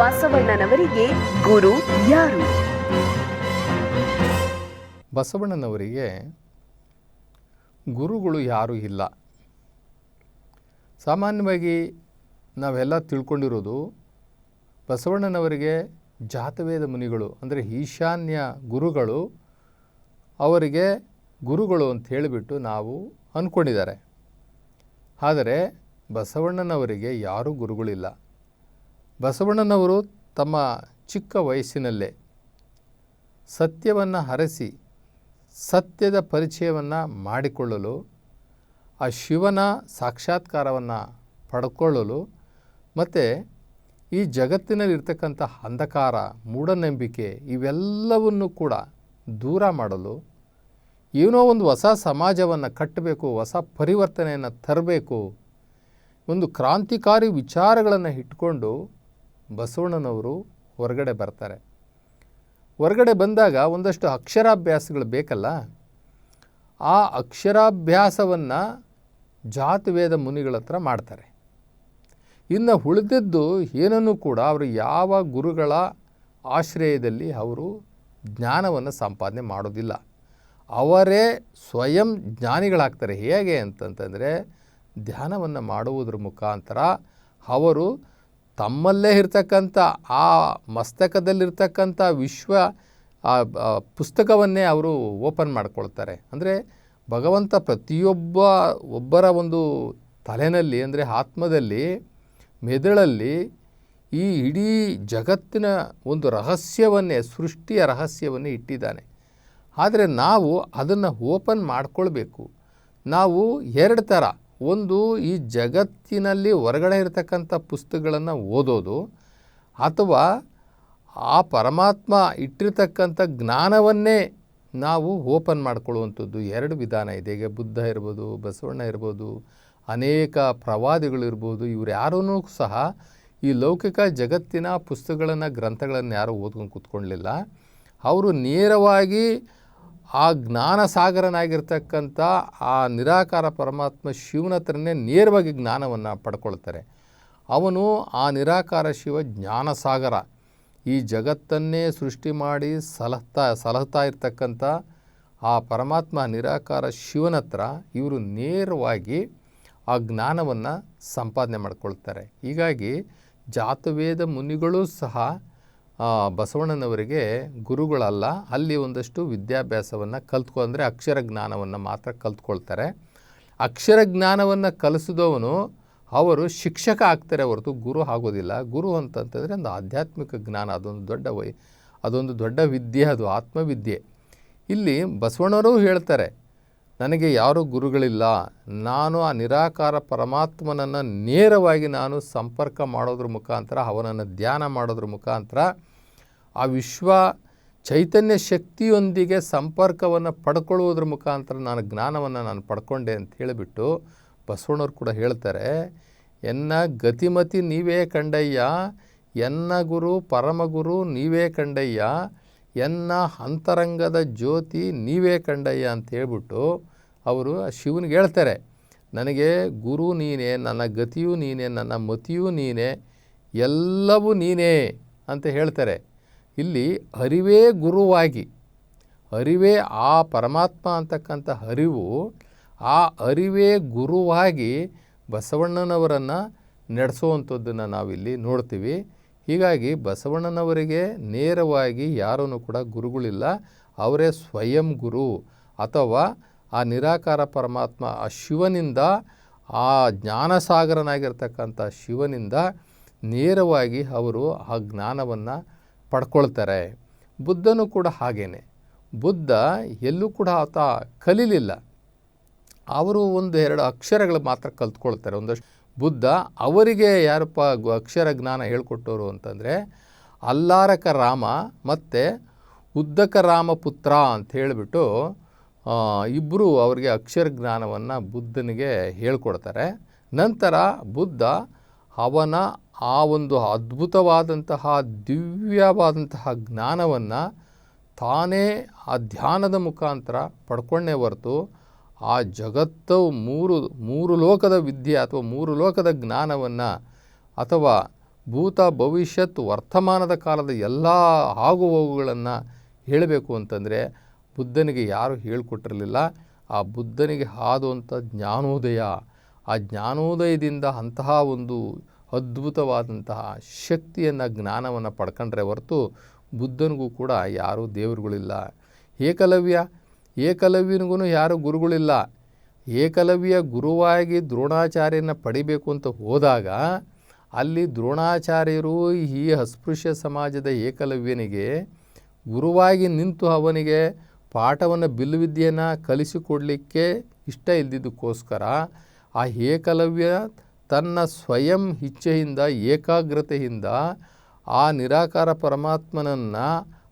ಬಸವಣ್ಣನವರಿಗೆ ಗುರು ಯಾರು? ಬಸವಣ್ಣನವರಿಗೆ ಗುರುಗಳು ಯಾರೂ ಇಲ್ಲ. ಸಾಮಾನ್ಯವಾಗಿ ನಾವೆಲ್ಲ ತಿಳ್ಕೊಂಡಿರೋದು ಬಸವಣ್ಣನವರಿಗೆ ಜಾತವೇದ ಮುನಿಗಳು, ಅಂದರೆ ಈಶಾನ್ಯ ಗುರುಗಳು, ಅವರಿಗೆ ಗುರುಗಳು ಅಂತ ಹೇಳಿಬಿಟ್ಟು ನಾವು ಅಂದ್ಕೊಂಡಿದ್ದಾರೆ ಆದರೆ ಬಸವಣ್ಣನವರಿಗೆ ಯಾರೂ ಗುರುಗಳಿಲ್ಲ. ಬಸವಣ್ಣನವರು ತಮ್ಮ ಚಿಕ್ಕ ವಯಸ್ಸಿನಲ್ಲೇ ಸತ್ಯವನ್ನು ಹರಸಿ ಸತ್ಯದ ಪರಿಚಯವನ್ನು ಮಾಡಿಕೊಳ್ಳಲು, ಆ ಶಿವನ ಸಾಕ್ಷಾತ್ಕಾರವನ್ನು ಪಡ್ಕೊಳ್ಳಲು ಮತ್ತು ಈ ಜಗತ್ತಿನಲ್ಲಿರ್ತಕ್ಕಂಥ ಅಂಧಕಾರ, ಮೂಢನಂಬಿಕೆ ಇವೆಲ್ಲವನ್ನು ಕೂಡ ದೂರ ಮಾಡಲು ಏನೋ ಒಂದು ಹೊಸ ಸಮಾಜವನ್ನು ಕಟ್ಟಬೇಕು, ಹೊಸ ಪರಿವರ್ತನೆಯನ್ನು ತರಬೇಕು, ಒಂದು ಕ್ರಾಂತಿಕಾರಿ ವಿಚಾರಗಳನ್ನು ಇಟ್ಕೊಂಡು ಬಸವಣ್ಣನವರು ಹೊರಗಡೆ ಬರ್ತಾರೆ. ಹೊರಗಡೆ ಬಂದಾಗ ಒಂದಷ್ಟು ಅಕ್ಷರಾಭ್ಯಾಸಗಳು ಬೇಕಲ್ಲ? ಆ ಅಕ್ಷರಾಭ್ಯಾಸವನ್ನು ಜಾತವೇದ ಮುನಿಗಳ ಹತ್ರ ಮಾಡ್ತಾರೆ. ಇನ್ನು ಉಳಿದಿದ್ದು ಏನನ್ನು ಕೂಡ ಅವರು ಯಾವ ಗುರುಗಳ ಆಶ್ರಯದಲ್ಲಿ ಅವರು ಜ್ಞಾನವನ್ನು ಸಂಪಾದನೆ ಮಾಡೋದಿಲ್ಲ. ಅವರೇ ಸ್ವಯಂ ಜ್ಞಾನಿಗಳಾಗ್ತಾರೆ. ಹೇಗೆ ಅಂತಂತಂದರೆ ಧ್ಯಾನವನ್ನು ಮಾಡುವುದರ ಮುಖಾಂತರ ಅವರು ತಮ್ಮಲ್ಲೇ ಇರ್ತಕ್ಕಂಥ ಆ ಮಸ್ತಕದಲ್ಲಿರ್ತಕ್ಕಂಥ ವಿಶ್ವ ಆ ಪುಸ್ತಕವನ್ನೇ ಅವರು ಓಪನ್ ಮಾಡ್ಕೊಳ್ತಾರೆ. ಅಂದರೆ ಭಗವಂತ ಪ್ರತಿಯೊಬ್ಬ, ಒಬ್ಬರ ಒಂದು ತಲೆನಲ್ಲಿ, ಅಂದರೆ ಆತ್ಮದಲ್ಲಿ, ಮೆದುಳಲ್ಲಿ ಈ ಇಡೀ ಜಗತ್ತಿನ ಒಂದು ರಹಸ್ಯವನ್ನೇ, ಸೃಷ್ಟಿಯ ರಹಸ್ಯವನ್ನೇ ಇಟ್ಟಿದ್ದಾನೆ. ಆದರೆ ನಾವು ಅದನ್ನು ಓಪನ್ ಮಾಡಿಕೊಳ್ಬೇಕು. ನಾವು ಎರಡು ಥರ ಒಂದು ಈ ಜಗತ್ತಿನಲ್ಲಿ ಹೊರಗಡೆ ಇರತಕ್ಕಂಥ ಪುಸ್ತಕಗಳನ್ನು ಓದೋದು ಅಥವಾ ಆ ಪರಮಾತ್ಮ ಇಟ್ಟಿರ್ತಕ್ಕಂಥ ಜ್ಞಾನವನ್ನೇ ನಾವು ಓಪನ್ ಮಾಡ್ಕೊಳ್ಳುವಂಥದ್ದು ಎರಡು ವಿಧಾನ ಇದೆ. ಈಗ ಬುದ್ಧ ಇರ್ಬೋದು, ಬಸವಣ್ಣ ಇರ್ಬೋದು, ಅನೇಕ ಪ್ರವಾದಿಗಳಿರ್ಬೋದು ಇವ್ರು ಯಾರೂ ಸಹ ಈ ಲೌಕಿಕ ಜಗತ್ತಿನ ಪುಸ್ತಕಗಳನ್ನು, ಗ್ರಂಥಗಳನ್ನು ಯಾರೂ ಓದ್ಕೊಂಡು ಕೂತ್ಕೊಳ್ಳಲಿಲ್ಲ ಅವರು ನೇರವಾಗಿ ಆ ಜ್ಞಾನ ಸಾಗರನಾಗಿರ್ತಕ್ಕಂಥ ಆ ನಿರಾಕಾರ ಪರಮಾತ್ಮ ಶಿವನ ಹತ್ರನೇ ನೇರವಾಗಿ ಜ್ಞಾನವನ್ನು ಪಡ್ಕೊಳ್ತಾರೆ. ಅವನು ಆ ನಿರಾಕಾರ ಶಿವ ಜ್ಞಾನ ಸಾಗರ ಈ ಜಗತ್ತನ್ನೇ ಸೃಷ್ಟಿ ಮಾಡಿ ಸಲಹ್ತಾ ಸಲಹ್ತಾ ಇರ್ತಕ್ಕಂಥ ಆ ಪರಮಾತ್ಮ ನಿರಾಕಾರ ಶಿವನ ಹತ್ರ ಇವರು ನೇರವಾಗಿ ಆ ಜ್ಞಾನವನ್ನು ಸಂಪಾದನೆ ಮಾಡ್ಕೊಳ್ತಾರೆ. ಹೀಗಾಗಿ ಜಾತವೇದ ಮುನಿಗಳೂ ಸಹ ಬಸವಣ್ಣನವರಿಗೆ ಗುರುಗಳಲ್ಲ, ಅಲ್ಲಿ ಒಂದಷ್ಟು ವಿದ್ಯಾಭ್ಯಾಸವನ್ನು ಕಲ್ತ್ಕೊ, ಅಂದರೆ ಅಕ್ಷರ ಜ್ಞಾನವನ್ನು ಮಾತ್ರ ಕಲ್ತ್ಕೊಳ್ತಾರೆ. ಅಕ್ಷರ ಜ್ಞಾನವನ್ನು ಕಲಿಸಿದವನು, ಅವರು ಶಿಕ್ಷಕ ಆಗ್ತಾರೆ ಹೊರತು ಗುರು ಆಗೋದಿಲ್ಲ. ಗುರು ಅಂತಂತಂದರೆ ಒಂದು ಆಧ್ಯಾತ್ಮಿಕ ಜ್ಞಾನ, ಅದೊಂದು ದೊಡ್ಡ ವೈ, ಅದೊಂದು ದೊಡ್ಡ ವಿದ್ಯೆ, ಅದು ಆತ್ಮವಿದ್ಯೆ. ಇಲ್ಲಿ ಬಸವಣ್ಣವರು ಹೇಳ್ತಾರೆ ನನಗೆ ಯಾರೂ ಗುರುಗಳಿಲ್ಲ. ನಾನು ಆ ನಿರಾಕಾರ ಪರಮಾತ್ಮನನ್ನು ನೇರವಾಗಿ ನಾನು ಸಂಪರ್ಕ ಮಾಡೋದ್ರ ಮುಖಾಂತರ, ಅವನನ್ನು ಧ್ಯಾನ ಮಾಡೋದ್ರ ಮುಖಾಂತರ, ಆ ವಿಶ್ವ ಚೈತನ್ಯ ಶಕ್ತಿಯೊಂದಿಗೆ ಸಂಪರ್ಕವನ್ನು ಪಡ್ಕೊಳ್ಳುವುದ್ರ ಮುಖಾಂತರ ನಾನು ಜ್ಞಾನವನ್ನು ನಾನು ಪಡ್ಕೊಂಡೆ ಅಂತ ಹೇಳಿಬಿಟ್ಟು ಬಸವಣ್ಣವ್ರು ಕೂಡ ಹೇಳ್ತಾರೆ, ಎನ್ನ ಗತಿಮತಿ ನೀವೇ ಕಂಡಯ್ಯ, ಎನ್ನ ಗುರು ಪರಮಗುರು ನೀವೇ ಕಂಡಯ್ಯ ಎನ್ನ ಅಂತರಂಗದ ಜ್ಯೋತಿ ನೀವೇ ಕಂಡಯ್ಯ ಅಂತ ಹೇಳ್ಬಿಟ್ಟು ಅವರು ಶಿವನಿಗೆ ಹೇಳ್ತಾರೆ, ನನಗೆ ಗುರು ನೀನೇ, ನನ್ನ ಗತಿಯೂ ನೀನೇ, ನನ್ನ ಮತಿಯೂ ನೀನೇ, ಎಲ್ಲವೂ ನೀನೇ ಅಂತ ಹೇಳ್ತಾರೆ. ಇಲ್ಲಿ ಅರಿವೇ ಗುರುವಾಗಿ, ಅರಿವೇ ಆ ಪರಮಾತ್ಮ ಅಂತಕ್ಕಂಥ ಅರಿವು, ಆ ಅರಿವೇ ಗುರುವಾಗಿ ಬಸವಣ್ಣನವರನ್ನು ನಡೆಸುವಂಥದ್ದನ್ನು ನಾವಿಲ್ಲಿ ನೋಡ್ತೀವಿ. ಹೀಗಾಗಿ ಬಸವಣ್ಣನವರಿಗೆ ನೇರವಾಗಿ ಯಾರೂ ಕೂಡ ಗುರುಗಳಿಲ್ಲ. ಅವರೇ ಸ್ವಯಂ ಗುರು. ಅಥವಾ ಆ ನಿರಾಕಾರ ಪರಮಾತ್ಮ, ಆ ಶಿವನಿಂದ, ಆ ಜ್ಞಾನಸಾಗರನಾಗಿರ್ತಕ್ಕಂಥ ಶಿವನಿಂದ ನೇರವಾಗಿ ಅವರು ಆ ಜ್ಞಾನವನ್ನು ಪಡ್ಕೊಳ್ತಾರೆ. ಬುದ್ಧನೂ ಕೂಡ ಹಾಗೇನೆ. ಬುದ್ಧ ಎಲ್ಲೂ ಕೂಡ ಆತ ಕಲೀಲಿಲ್ಲ. ಅವರು ಒಂದು ಎರಡು ಅಕ್ಷರಗಳು ಮಾತ್ರ ಕಲ್ತ್ಕೊಳ್ತಾರೆ. ಒಂದಷ್ಟು ಬುದ್ಧ ಅವರಿಗೆ ಯಾರಪ್ಪ ಅಕ್ಷರ ಜ್ಞಾನ ಹೇಳ್ಕೊಟ್ಟವರು ಅಂತಂದರೆ ಅಲ್ಲಾರಕ ರಾಮ ಮತ್ತು ಉದ್ದಕ ರಾಮ ಪುತ್ರ ಅಂತ ಹೇಳಿಬಿಟ್ಟು ಇಬ್ಬರು ಅವರಿಗೆ ಅಕ್ಷರ ಜ್ಞಾನವನ್ನು ಬುದ್ಧನಿಗೆ ಹೇಳ್ಕೊಡ್ತಾರೆ. ನಂತರ ಬುದ್ಧ ಅವನ ಆ ಒಂದು ಅದ್ಭುತವಾದಂತಹ, ದಿವ್ಯವಾದಂತಹ ಜ್ಞಾನವನ್ನು ತಾನೇ ಆ ಧ್ಯಾನದ ಮುಖಾಂತರ ಪಡ್ಕೊಂಡೇ ಹೊರತು ಆ ಜಗತ್ತು ಮೂರು ಮೂರು ಲೋಕದ ವಿದ್ಯೆ ಅಥವಾ ಮೂರು ಲೋಕದ ಜ್ಞಾನವನ್ನು ಅಥವಾ ಭೂತ, ಭವಿಷ್ಯತ್, ವರ್ತಮಾನದ ಕಾಲದ ಎಲ್ಲ ಆಗುವವುಗಳನ್ನು ಹೇಳಬೇಕು ಅಂತಂದರೆ ಬುದ್ಧನಿಗೆ ಯಾರು ಹೇಳಿಕೊಟ್ಟಿರಲಿಲ್ಲ. ಆ ಬುದ್ಧನಿಗೆ ಆದಂಥ ಜ್ಞಾನೋದಯ, ಆ ಜ್ಞಾನೋದಯದಿಂದ ಅಂತಹ ಒಂದು ಅದ್ಭುತವಾದಂತಹ ಶಕ್ತಿಯನ್ನು, ಜ್ಞಾನವನ್ನು ಪಡ್ಕೊಂಡ್ರೆ ಹೊರತು ಬುದ್ಧನಿಗೂ ಕೂಡ ಯಾರೂ ದೇವರುಗಳಿಲ್ಲ. ಏಕಲವ್ಯ ಏಕಲವ್ಯನಿಗೂ ಯಾರೂ ಗುರುಗಳಿಲ್ಲ. ಏಕಲವ್ಯ ಗುರುವಾಗಿ ದ್ರೋಣಾಚಾರ್ಯನ ಪಡಿಬೇಕು ಅಂತ ಹೋದಾಗ ಅಲ್ಲಿ ದ್ರೋಣಾಚಾರ್ಯರು ಈ ಅಸ್ಪೃಶ್ಯ ಸಮಾಜದ ಏಕಲವ್ಯನಿಗೆ ಗುರುವಾಗಿ ನಿಂತು ಅವನಿಗೆ ಪಾಠವನ್ನು ಬಿಲ್ಲುವಿದ್ಯೆಯನ್ನು ಕಲಿಸಿಕೊಡಲಿಕ್ಕೆ ಇಷ್ಟ ಇಲ್ಲದಿದ್ದಕ್ಕೋಸ್ಕರ ಆ ಏಕಲವ್ಯ ತನ್ನ ಸ್ವಯಂ ಇಚ್ಛೆಯಿಂದ, ಏಕಾಗ್ರತೆಯಿಂದ ಆ ನಿರಾಕಾರ ಪರಮಾತ್ಮನನ್ನು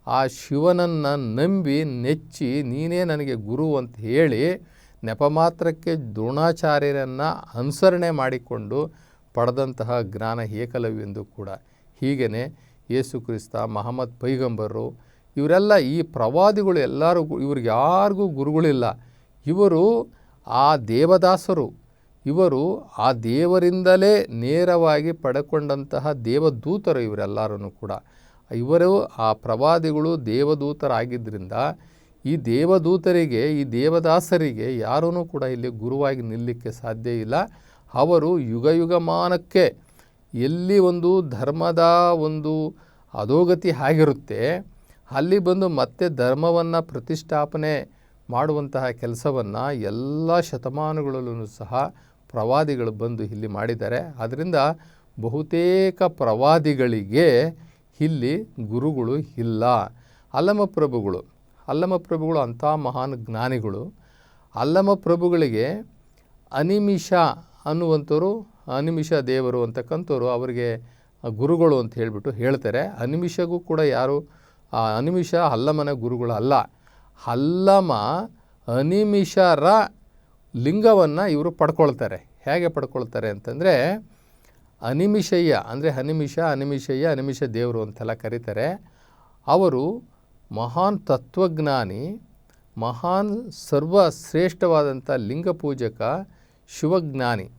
ಆ ಶಿವನನ್ನು ನಂಬಿ ನೆಚ್ಚಿ ನೀನೇ ನನಗೆ ಗುರು ಅಂತ ಹೇಳಿ ನೆಪ ಮಾತ್ರಕ್ಕೆ ದ್ರೋಣಾಚಾರ್ಯರನ್ನು ಅನುಸರಣೆ ಮಾಡಿಕೊಂಡು ಪಡೆದಂತಹ ಜ್ಞಾನ ಏಕಲವ್ಯಂದು ಕೂಡ. ಹೀಗೇ ಯೇಸು ಕ್ರಿಸ್ತ, ಮಹಮ್ಮದ್ ಪೈಗಂಬರು ಇವರೆಲ್ಲ ಈ ಪ್ರವಾದಿಗಳು ಎಲ್ಲರೂ ಇವ್ರಿಗೆ ಯಾರಿಗೂ ಗುರುಗಳಿಲ್ಲ. ಇವರು ಆ ದೇವದಾಸರು. ಇವರು ಆ ದೇವರಿಂದಲೇ ನೇರವಾಗಿ ಪಡ್ಕೊಂಡಂತಹ ದೇವದೂತರು ಇವರೆಲ್ಲರೂ ಕೂಡ. ಇವರು ಆ ಪ್ರವಾದಿಗಳು ದೇವದೂತರಾಗಿದ್ದರಿಂದ ಈ ದೇವದೂತರಿಗೆ, ಈ ದೇವದಾಸರಿಗೆ ಯಾರೂ ಕೂಡ ಇಲ್ಲಿ ಗುರುವಾಗಿ ನಿಲ್ಲಕ್ಕೆ ಸಾಧ್ಯ ಇಲ್ಲ. ಅವರು ಯುಗ ಯುಗಮಾನಕ್ಕೆ ಎಲ್ಲಿ ಒಂದು ಧರ್ಮದ ಒಂದು ಅಧೋಗತಿ ಆಗಿರುತ್ತೆ, ಅಲ್ಲಿ ಬಂದು ಮತ್ತೆ ಧರ್ಮವನ್ನು ಪ್ರತಿಷ್ಠಾಪನೆ ಮಾಡುವಂತಹ ಕೆಲಸವನ್ನು ಎಲ್ಲ ಶತಮಾನಗಳಲ್ಲೂ ಸಹ ಪ್ರವಾದಿಗಳು ಬಂದು ಇಲ್ಲಿ ಮಾಡಿದ್ದಾರೆ. ಆದ್ದರಿಂದ ಬಹುತೇಕ ಪ್ರವಾದಿಗಳಿಗೆ ಇಲ್ಲಿ ಗುರುಗಳು ಇಲ್ಲ. ಅಲ್ಲಮ ಪ್ರಭುಗಳು. ಅಲ್ಲಮ ಪ್ರಭುಗಳು ಅಂಥ ಮಹಾನ್ ಜ್ಞಾನಿಗಳು. ಅಲ್ಲಮ ಪ್ರಭುಗಳಿಗೆ ಅನಿಮಿಷ ಅನ್ನುವಂಥವ್ರು, ಅನಿಮಿಷ ದೇವರು ಅಂತಕ್ಕಂಥವ್ರು ಅವರಿಗೆ ಗುರುಗಳು ಅಂತ ಹೇಳಿಬಿಟ್ಟು ಹೇಳ್ತಾರೆ. ಅನಿಮಿಷಗೂ ಕೂಡ ಯಾರು ಅನಿಮಿಷ ಅಲ್ಲಮನ ಗುರುಗಳು ಅಲ್ಲ. ಅಲ್ಲಮ ಅನಿಮಿಷರ ಲಿಂಗವನ್ನು ಇವರು ಪಡ್ಕೊಳ್ತಾರೆ. ಹೇಗೆ ಪಡ್ಕೊಳ್ತಾರೆ ಅಂತಂದರೆ ಅನಿಮಿಷಯ್ಯ, ಅಂದರೆ ಹನಿಮಿಷ ಅನಿಮಿಷಯ್ಯ, ಅನಿಮಿಷ ದೇವರು ಅಂತೆಲ್ಲ ಕರೀತಾರೆ. ಅವರು ಮಹಾನ್ ತತ್ವಜ್ಞಾನಿ, ಮಹಾನ್ ಸರ್ವಶ್ರೇಷ್ಠವಾದಂಥ ಲಿಂಗ ಪೂಜಕ ಶಿವಜ್ಞಾನಿ.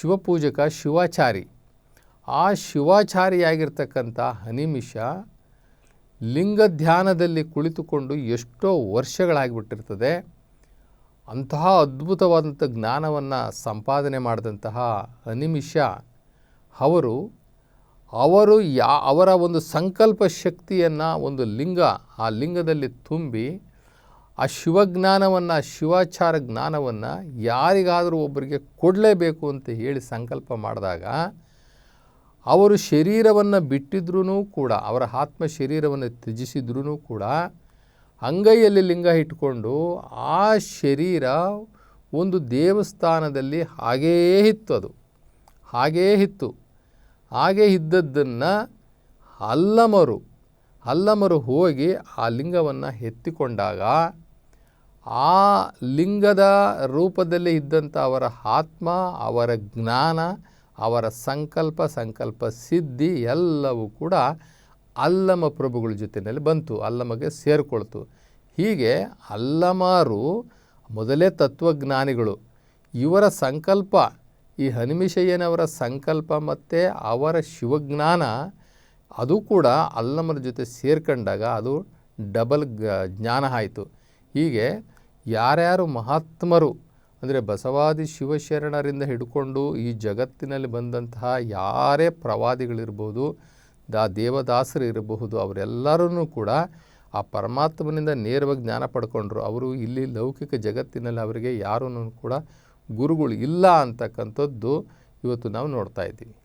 ಶಿವಪೂಜಕ, ಶಿವಾಚಾರಿ. ಆ ಶಿವಾಚಾರಿಯಾಗಿರ್ತಕ್ಕಂಥ ಹನಿಮಿಷ ಲಿಂಗ ಧ್ಯಾನದಲ್ಲಿ ಕುಳಿತುಕೊಂಡು ಎಷ್ಟೋ ವರ್ಷಗಳಾಗಿಬಿಟ್ಟಿರ್ತದೆ. ಅಂತಹ ಅದ್ಭುತವಾದಂಥ ಜ್ಞಾನವನ್ನು ಸಂಪಾದನೆ ಮಾಡಿದಂತಹ ಅನಿಮಿಷ ಅವರು ಅವರು ಯಾ, ಅವರ ಒಂದು ಸಂಕಲ್ಪ ಶಕ್ತಿಯನ್ನು ಒಂದು ಲಿಂಗ, ಆ ಲಿಂಗದಲ್ಲಿ ತುಂಬಿ ಆ ಶಿವಜ್ಞಾನವನ್ನು, ಶಿವಾಚಾರ ಜ್ಞಾನವನ್ನು ಯಾರಿಗಾದರೂ ಒಬ್ಬರಿಗೆ ಕೊಡಲೇಬೇಕು ಅಂತ ಹೇಳಿ ಸಂಕಲ್ಪ ಮಾಡಿದಾಗ ಅವರು ಶರೀರವನ್ನು ಬಿಟ್ಟಿದ್ರೂ ಕೂಡ, ಅವರ ಆತ್ಮ ಶರೀರವನ್ನು ತ್ಯಜಿಸಿದ್ರೂ ಕೂಡ, ಅಂಗೈಯಲ್ಲಿ ಲಿಂಗ ಇಟ್ಕೊಂಡು ಆ ಶರೀರ ಒಂದು ದೇವಸ್ಥಾನದಲ್ಲಿ ಹಾಗೇ ಇತ್ತು ಅದು. ಹಾಗೇ ಇತ್ತು. ಹಾಗೇ ಇದ್ದದ್ದನ್ನು ಅಲ್ಲಮರು ಅಲ್ಲಮರು ಹೋಗಿ ಆ ಲಿಂಗವನ್ನು ಎತ್ತಿಕೊಂಡಾಗ ಆ ಲಿಂಗದ ರೂಪದಲ್ಲಿ ಇದ್ದಂಥ ಅವರ ಆತ್ಮ, ಅವರ ಜ್ಞಾನ, ಅವರ ಸಂಕಲ್ಪ ಸಂಕಲ್ಪ ಸಿದ್ಧಿ ಎಲ್ಲವೂ ಕೂಡ ಅಲ್ಲಮ ಪ್ರಭುಗಳ ಜೊತೆಯಲ್ಲಿ ಬಂತು, ಅಲ್ಲಮಗೆ ಸೇರಿಕೊಳ್ತು. ಹೀಗೆ ಅಲ್ಲಮಾರು ಮೊದಲೇ ತತ್ವಜ್ಞಾನಿಗಳು ಇವರ ಸಂಕಲ್ಪ ಈ ಹನುಮಿಷಯ್ಯನವರ ಸಂಕಲ್ಪ ಮತ್ತು ಅವರ ಶಿವಜ್ಞಾನ, ಅದು ಕೂಡ ಅಲ್ಲಮರ ಜೊತೆ ಸೇರ್ಕೊಂಡಾಗ ಅದು ಡಬಲ್ ಗ ಜ್ಞಾನ ಆಯಿತು. ಹೀಗೆ ಯಾರ್ಯಾರು ಮಹಾತ್ಮರು, ಅಂದರೆ ಬಸವಾದಿ ಶಿವಶರಣರಿಂದ ಹಿಡ್ಕೊಂಡು ಈ ಜಗತ್ತಿನಲ್ಲಿ ಬಂದಂತಹ ಯಾರೇ ಪ್ರವಾದಿಗಳಿರ್ಬೋದು, ದಾ ದೇವದಾಸರು ಇರಬಹುದು ಅವರೆಲ್ಲರೂ ಕೂಡ ಆ ಪರಮಾತ್ಮನಿಂದ ನೇರವಾಗಿ ಜ್ಞಾನ ಪಡ್ಕೊಂಡ್ರು. ಅವರು ಇಲ್ಲಿ ಲೌಕಿಕ ಜಗತ್ತಿನಲ್ಲಿ ಅವರಿಗೆ ಯಾರೂ ಕೂಡ ಗುರುಗಳು ಇಲ್ಲ ಅಂತಕ್ಕಂಥದ್ದು ಇವತ್ತು ನಾವು ನೋಡ್ತಾ ಇದ್ದೀವಿ.